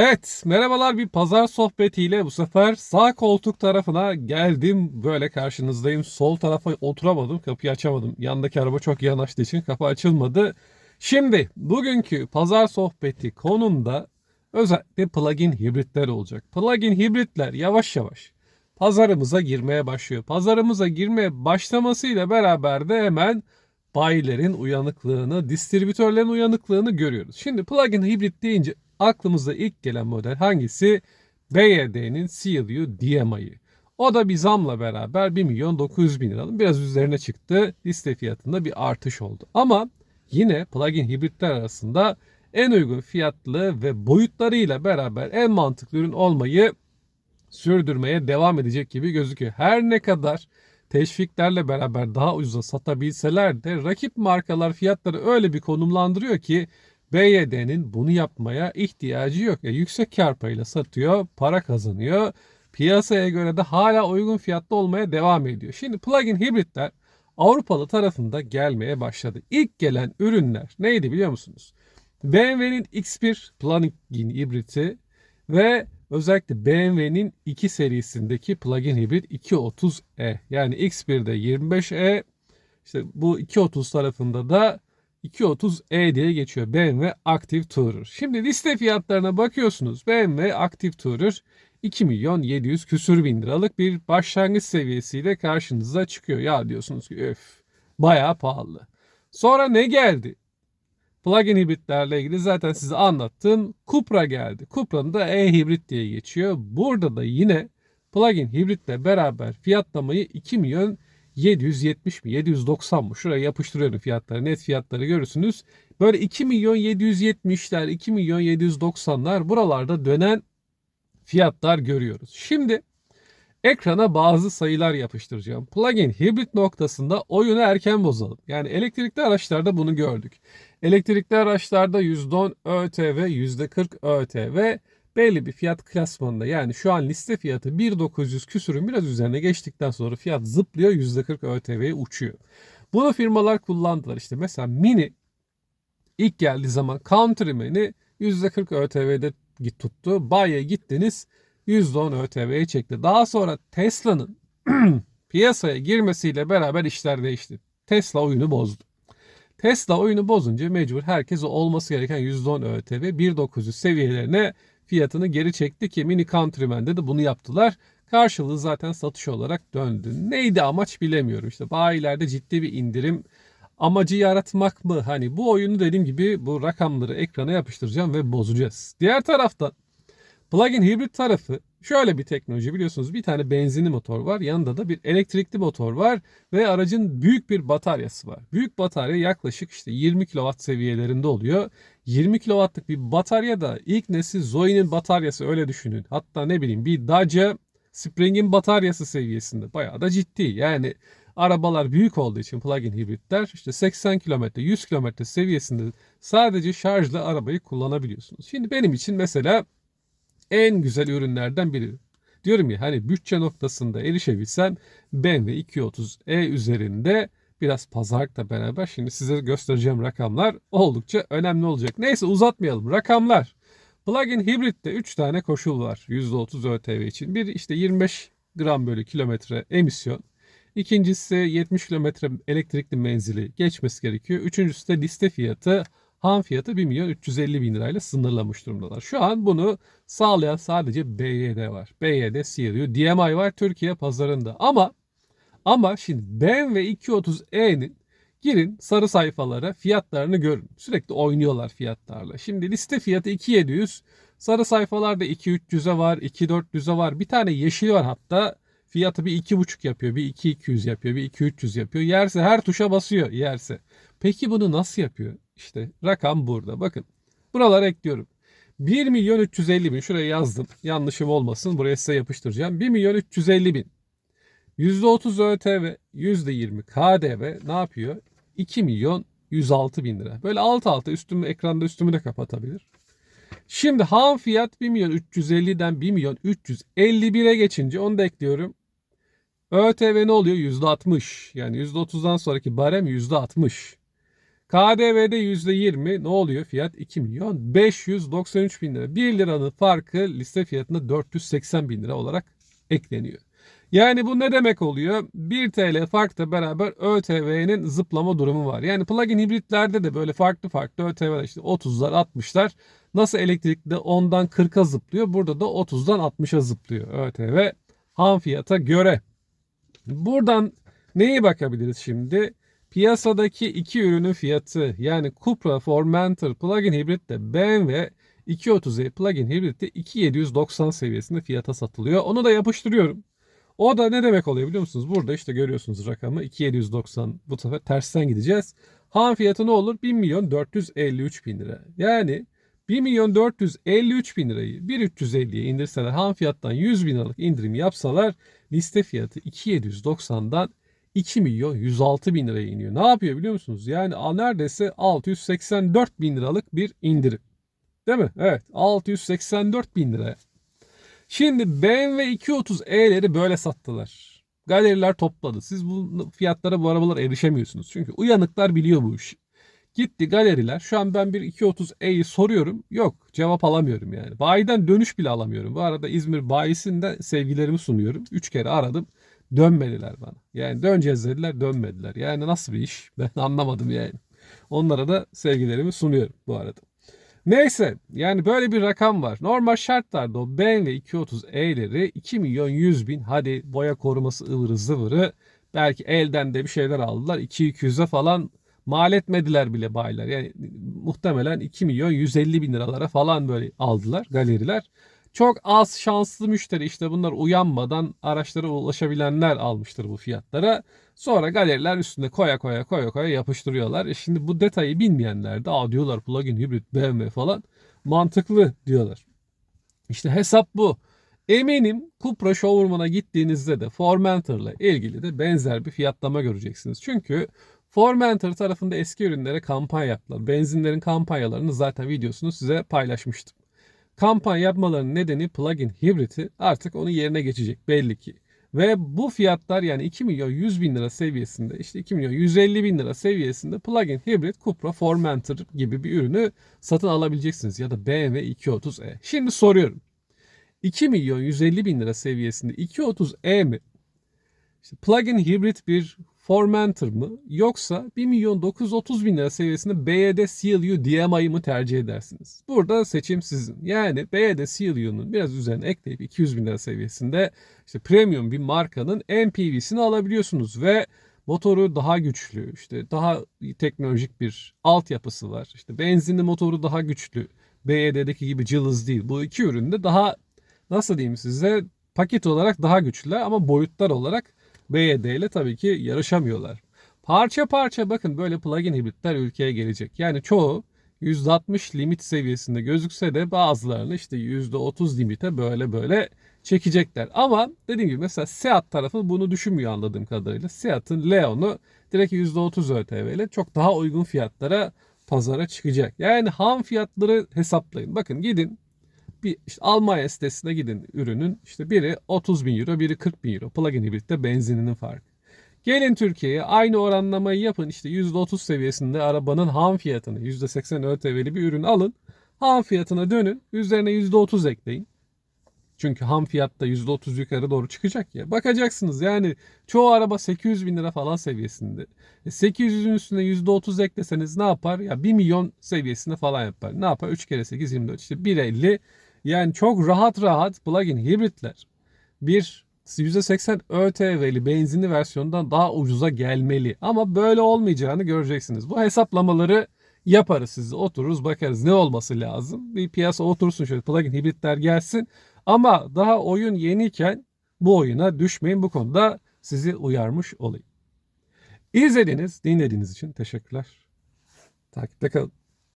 Evet, merhabalar bir pazar sohbetiyle bu sefer sağ koltuk tarafına geldim. Böyle karşınızdayım. Sol tarafa oturamadım, kapıyı açamadım. Yandaki araba çok yanaştığı için kapı açılmadı. Şimdi bugünkü pazar sohbeti konumda özellikle plug-in hibritler olacak. Plug-in hibritler yavaş yavaş pazarımıza girmeye başlıyor. Pazarımıza girmeye başlamasıyla beraber de hemen bayilerin uyanıklığını, distribütörlerin uyanıklığını görüyoruz. Şimdi plug-in hibrit deyince aklımıza ilk gelen model hangisi? BYD'nin CLU DMI'yi. O da bir zamla beraber 1 milyon 900 bin liralık biraz üzerine çıktı. Liste fiyatında bir artış oldu. Ama yine plug-in hibritler arasında en uygun fiyatlı ve boyutlarıyla beraber en mantıklı ürün olmayı sürdürmeye devam edecek gibi gözüküyor. Her ne kadar teşviklerle beraber daha ucuza satabilseler de rakip markalar fiyatları öyle bir konumlandırıyor ki BYD'nin bunu yapmaya ihtiyacı yok. E, yüksek kar payıyla satıyor, para kazanıyor. Piyasaya göre de hala uygun fiyatlı olmaya devam ediyor. Şimdi plug-in hibritler Avrupalı tarafında gelmeye başladı. İlk gelen ürünler neydi biliyor musunuz? BMW'nin X1 plug-in hibriti ve özellikle BMW'nin 2 serisindeki plug-in hibrit 230e. Yani X1'de 25e işte bu 230 tarafında da 230e diye geçiyor. BMW Active Tourer. Şimdi liste fiyatlarına bakıyorsunuz. BMW Active Tourer 2 milyon 700 küsür bin liralık bir başlangıç seviyesiyle karşınıza çıkıyor. Ya diyorsunuz ki öf bayağı pahalı. Sonra ne geldi? Plug-in hibritlerle ilgili zaten size anlattım. Cupra geldi. Cupra'nın da e-hibrit diye geçiyor. Burada da yine plug-in hibritle beraber fiyatlamayı 2 milyon 770 mi 790 mı? Şuraya yapıştırıyorum fiyatları. Net fiyatları görürsünüz. Böyle 2 milyon 770'ler 2 milyon 790'lar buralarda dönen fiyatlar görüyoruz. Şimdi ekrana bazı sayılar yapıştıracağım. Plug-in hibrit noktasında oyunu erken bozalım. Yani elektrikli araçlarda bunu gördük. Elektrikli araçlarda %10 ÖTV, %40 ÖTV belli bir fiyat klasmanında yani şu an liste fiyatı 1900 küsürün biraz üzerine geçtikten sonra fiyat zıplıyor %40 ÖTV'ye uçuyor. Bunu firmalar kullandılar işte mesela Mini ilk geldiği zaman Countryman'i %40 ÖTV'de tuttu. Bayiye gittiniz %10 ÖTV'ye çekti. Daha sonra Tesla'nın piyasaya girmesiyle beraber işler değişti. Tesla oyunu bozdu. Tesla oyunu bozunca mecbur herkes olması gereken %10 ÖTV 1900 seviyelerine fiyatını geri çekti ki Mini Countryman'de de bunu yaptılar. Karşılığı zaten satış olarak döndü. Neydi amaç bilemiyorum. İşte bayilerde ciddi bir indirim amacı yaratmak mı? Hani bu oyunu dediğim gibi bu rakamları ekrana yapıştıracağım ve bozacağız. Diğer taraftan plug-in hibrit tarafı şöyle bir teknoloji biliyorsunuz bir tane benzinli motor var yanında da bir elektrikli motor var ve aracın büyük bir bataryası var. Büyük batarya yaklaşık işte 20 kW seviyelerinde oluyor. 20 kW'lık bir batarya da ilk nesil Zoe'nin bataryası öyle düşünün. Hatta ne bileyim bir Dacia Spring'in bataryası seviyesinde bayağı da ciddi. Yani arabalar büyük olduğu için plug-in hibritler işte 80 km 100 km seviyesinde sadece şarjla arabayı kullanabiliyorsunuz. Şimdi benim için mesela en güzel ürünlerden biri. Diyorum ya hani bütçe noktasında erişebilsem BMW 230e üzerinde biraz pazarlıkla beraber şimdi size göstereceğim rakamlar oldukça önemli olacak. Neyse uzatmayalım. Rakamlar. Plug-in hibritte 3 tane koşul var %30 ÖTV için. Bir işte 25 gram bölü kilometre emisyon. İkincisi 70 kilometre elektrikli menzili geçmesi gerekiyor. Üçüncüsü de liste fiyatı ham fiyatı 1 milyon 350 bin lirayla sınırlamış durumdalar. Şu an bunu sağlayan sadece BYD var. BYD CLU, DMI var Türkiye pazarında. Ama ama şimdi BMW 230e'nin girin sarı sayfalara fiyatlarını görün. Sürekli oynuyorlar fiyatlarla. Şimdi liste fiyatı 2700. Sarı sayfalarda 2300'e var, 2400'e var. Bir tane yeşil var hatta. Fiyatı bir 2,5 yapıyor, bir 2200 yapıyor, bir 2300 yapıyor. Yerse her tuşa basıyor yerse. Peki bunu nasıl yapıyor? İşte rakam burada. Bakın buralara ekliyorum. 1 milyon 350 bin şuraya yazdım. Yanlışım olmasın buraya size yapıştıracağım. 1 milyon 350 bin. %30 ÖTV, %20 KDV ne yapıyor? 2 milyon 106 bin lira. Böyle alt alta üstümü ekranda üstümü de kapatabilir. Şimdi ham fiyat 1 milyon 350'den 1 milyon 351'e geçince onu da ekliyorum. ÖTV ne oluyor? %60. Yani %30'dan sonraki barem %60. KDV'de %20 ne oluyor? Fiyat 2 milyon 593 bin lira. 1 liranın farkı liste fiyatına 480 bin lira olarak ekleniyor. Yani bu ne demek oluyor? 1 TL farkla beraber ÖTV'nin zıplama durumu var. Yani plug-in hibritlerde de böyle farklı farklı ÖTV'ler işte 30'lar 60'lar nasıl elektrikli 10'dan 40'a zıplıyor. Burada da 30'dan 60'a zıplıyor ÖTV ham fiyata göre. Buradan neye bakabiliriz şimdi? Piyasadaki iki ürünün fiyatı yani Cupra Formentor plug-in hibrit de BMW 230e plug-in hibrit de 2790 seviyesinde fiyata satılıyor. Onu da yapıştırıyorum. O da ne demek oluyor biliyor musunuz? Burada işte görüyorsunuz rakamı 2790 bu sefer tersten gideceğiz. Ham fiyatı ne olur? 1 milyon 453 bin lira. Yani 1 milyon 453 bin lirayı 1.350'ye indirseler ham fiyattan 100 bin liralık indirim yapsalar liste fiyatı 2790'dan 2 milyon 106 bin liraya iniyor. Ne yapıyor biliyor musunuz? Yani neredeyse 684 bin liralık bir indirim. Değil mi? Evet 684 bin liraya. Şimdi BMW 230e'leri böyle sattılar. Galeriler topladı. Siz bu fiyatlara bu arabalara erişemiyorsunuz. Çünkü uyanıklar biliyor bu işi. Gitti galeriler. Şu an ben bir 230e'yi soruyorum. Yok cevap alamıyorum yani. Bayiden dönüş bile alamıyorum. Bu arada İzmir bayisinde sevgilerimi sunuyorum. Üç kere aradım. Dönmediler bana. Yani döneceğiz dediler dönmediler. Yani nasıl bir iş ben anlamadım yani. Onlara da sevgilerimi sunuyorum bu arada. Neyse yani böyle bir rakam var. Normal şartlarda o BMW 230e'leri 2 milyon 100 bin hadi boya koruması ıvırı zıvırı belki elden de bir şeyler aldılar. 2-200'e falan mal etmediler bile bayiler. Yani muhtemelen 2 milyon 150 bin liralara falan böyle aldılar galeriler. Çok az şanslı müşteri işte bunlar uyanmadan araçlara ulaşabilenler almıştır bu fiyatlara. Sonra galeriler üstünde koya koya koya koya yapıştırıyorlar. E şimdi bu detayı bilmeyenler de Aa diyorlar plug-in hibrit BMW falan mantıklı diyorlar. İşte hesap bu. Eminim Cupra Showroom'una gittiğinizde de Formentor'la ilgili de benzer bir fiyatlama göreceksiniz. Çünkü Formentor tarafında eski ürünlere kampanya yaptılar. Benzinlerin kampanyalarını zaten videosunu size paylaşmıştım. Kampanya yapmalarının nedeni plug-in hibriti artık onun yerine geçecek belli ki. Ve bu fiyatlar yani 2 milyon 100 bin lira seviyesinde işte 2 milyon 150 bin lira seviyesinde plug-in hibrit Cupra Formentor gibi bir ürünü satın alabileceksiniz. Ya da BMW 230e. Şimdi soruyorum. 2 milyon 150 bin lira seviyesinde 230e mi? İşte plug-in hibrit bir Formentor mı yoksa 1 milyon 930 bin lira seviyesinde BYD CLU DMI'yi mı tercih edersiniz? Burada seçim sizin. Yani BYD CLU'nun biraz üzerine ekleyip 200 bin lira seviyesinde işte premium bir markanın MPV'sini alabiliyorsunuz ve motoru daha güçlü, işte daha teknolojik bir altyapısı var. İşte benzinli motoru daha güçlü. BYD'deki gibi cılız değil. Bu iki üründe daha nasıl diyeyim size paket olarak daha güçlüler ama boyutlar olarak BYD ile tabii ki yarışamıyorlar. Parça parça bakın böyle plug-in hibritler ülkeye gelecek. Yani çoğu %60 limit seviyesinde gözükse de bazılarını işte %30 limite böyle böyle çekecekler. Ama dediğim gibi mesela Seat tarafı bunu düşünmüyor anladığım kadarıyla. Seat'ın Leon'u direkt %30 ÖTV ile çok daha uygun fiyatlara pazara çıkacak. Yani ham fiyatları hesaplayın. Bakın gidin bir işte Almanya sitesine gidin ürünün işte biri 30 bin euro biri 40 bin euro plug-in hibritte benzininin farkı. Gelin Türkiye'ye aynı oranlamayı yapın işte %30 seviyesinde arabanın ham fiyatını %80 ÖTV'li bir ürün alın. Ham fiyatına dönün üzerine %30 ekleyin. Çünkü ham fiyatta %30 yukarı doğru çıkacak ya. Bakacaksınız yani çoğu araba 800 bin lira falan seviyesinde. E 800'ün üstüne %30 ekleseniz ne yapar? Ya 1 milyon seviyesinde falan yapar. Ne yapar? 3 kere 8 24 işte 1.50 yani çok rahat rahat plug-in hibritler bir %80 ÖTV'li benzinli versiyondan daha ucuza gelmeli. Ama böyle olmayacağını göreceksiniz. Bu hesaplamaları yaparız siz otururuz bakarız ne olması lazım. Bir piyasa otursun şöyle plug-in hibritler gelsin. Ama daha oyun yeniyken bu oyuna düşmeyin bu konuda sizi uyarmış olayım. İzlediğiniz, dinlediğiniz için teşekkürler. Takipte kalın.